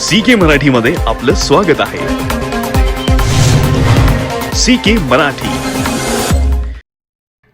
C के मराठीमध्ये आपलं स्वागत आहे. C K Marathi.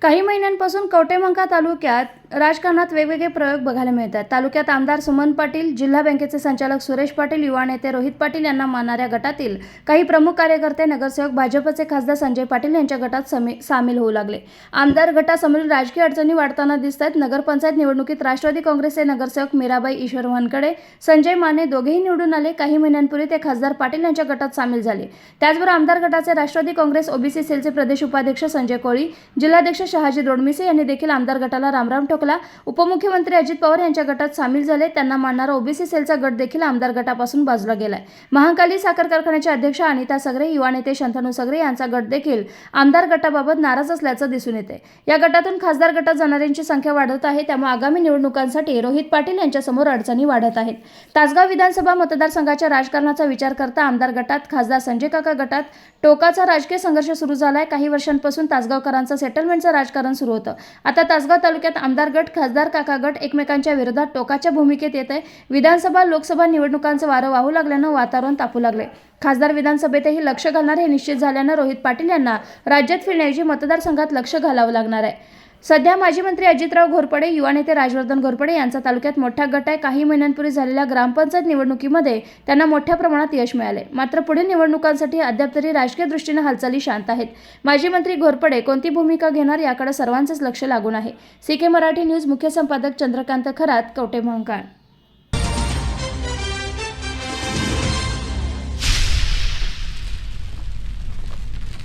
काही महिन्यांपासून कवटेमंका तालुक्यात राजकारणात वेगवेगळे प्रयोग बघायला मिळतात. तालुक्यात आमदार सुमन पाटील जिल्हा बँकेचे संचालक सुरेश पाटील युवा नेते रोहित पाटील यांना मानणाऱ्या गटातील काही प्रमुख कार्यकर्ते नगरसेवक भाजपचे खासदार संजय पाटील यांच्या गटात समी सामील होऊ लागले. आमदार गटासमोरील राजकीय अडचणी वाढताना दिसत आहेत नगरपंचायत निवडणुकीत राष्ट्रवादी काँग्रेसचे नगरसेवक मीराबाई ईश्वर वानकडे संजय माने दोघेही निवडून आले. काही महिन्यांपूर्वी ते खासदार पाटील यांच्या गटात सामील झाले. त्याचबरोबर आमदार गटाचे राष्ट्रवादी काँग्रेस ओबीसी सेलचे प्रदेश उपाध्यक्ष संजय कोळी जिल्हाध्यक्ष शहाजी दोडमिसे यांनी देखील आमदार गटाला रामराम ठोकला उपमुख्यमंत्री अजित पवार यांच्या गटात सामील झाले. त्यांना मानणारा ओबीसी सेलचा गट देखील आमदार गटापासून बाजूला गेलाय. महाकाली साखर कारखान्याचे अध्यक्ष अनिता सगरे युवा नेते शंतनू सगरे यांचा गट देखील आमदार गटाबाबत नाराज असल्याचं दिसून येते या गटातून खासदार गटात जाणाऱ्यांची संख्या वाढत आहे. त्यामुळे आगामी निवडणुकांसाठी रोहित पाटील यांच्यासमोर अडचणी वाढत आहेत. तासगाव विधानसभा मतदारसंघाच्या राजकारणाचा विचार करता आमदार गटात खासदार संजय काका गटात टोकाचा राजकीय संघर्ष सुरू झालाय. काही वर्षांपासून तासगावकरांचं सेटलमेंटचं राजकारण सुरू होतं. आता तासगाव तालुक्यात आमदार गट खासदार काका गट एकमेकांच्या विरोधात टोकाच्या भूमिकेत येत आहे. विधानसभा लोकसभा निवडणुकांचं वारं वाहू लागल्यानं वातावरण तापू लागले. खासदार विधानसभेतही लक्ष घालणार हे निश्चित झाल्यानं रोहित पाटील यांना राज्यात फिरण्याऐवजी मतदारसंघात लक्ष घालावं लागणार आहे. सध्या माजी मंत्री अजितराव घोरपडे युवा नेते राजवर्धन घोरपडे यांचा तालुक्यात मोठा गट आहे. काही महिन्यांपूर्वी झालेल्या ग्रामपंचायत निवडणुकीमध्ये त्यांना मोठ्या प्रमाणात यश मिळाले. मात्र पुढील निवडणुकांसाठी अद्याप तरी राजकीय दृष्टीनं हालचाली शांत आहेत. माजी मंत्री घोरपडे कोणती भूमिका घेणार याकडे सर्वांचंच लक्ष लागून आहे. सी के मराठी न्यूज मुख्य संपादक चंद्रकांत खरात कवटे महंकाळ